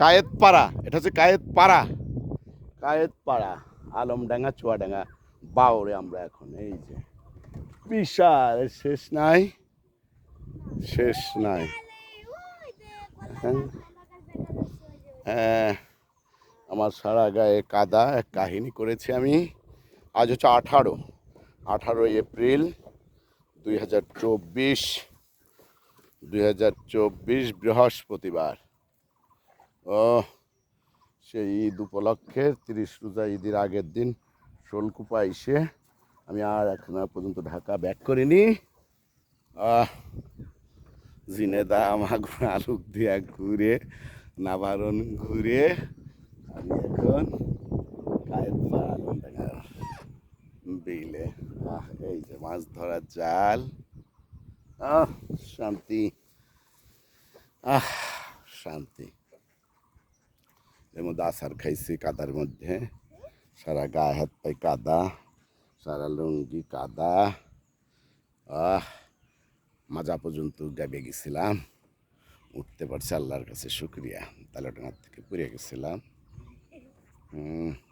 কায়েত পাড়া এটা হচ্ছে কায়েত পাড়া কায়েত পাড়া আলমডাঙ্গা, চুয়াডাঙ্গা বাউরে আমরা এখন, এই যে। বিশাল শেষ নাই শেষ নাই। হ্যাঁ। আমার সারা গায়ে কাদা, এক কাহিনী করেছি আমি। আজ হচ্ছে আঠারো, আঠারোই এপ্রিল দুই হাজার চব্বিশ, দুই হাজার চব্বিশ বৃহস্পতিবার। সেই ঈদ উপলক্ষে তিরিশ রোজা ঈদের আগের দিন শোলকুপা এসে আমি আর এখনও পর্যন্ত ঢাকা ব্যাক করিনি। জিনেদা মাগুর আলুক দিয়া ঘুরে, নাভারণ ঘুরে, আমি এখন আহ, এই যে মাছ ধরার জাল। আহ, শান্তি। আহ, শান্তি। এর মধ্যে আসার খাইছি কাদার মধ্যে। সারা গায়ে হাত পায়ে কাদা, সারা লুঙ্গি কাদা। আহ, মাজা পর্যন্ত গাবে গেছিলাম। উঠতে পারছি আল্লাহর কাছে শুক্রিয়া। তালেটাঙার থেকে পুড়ে গেছিলাম। হুম।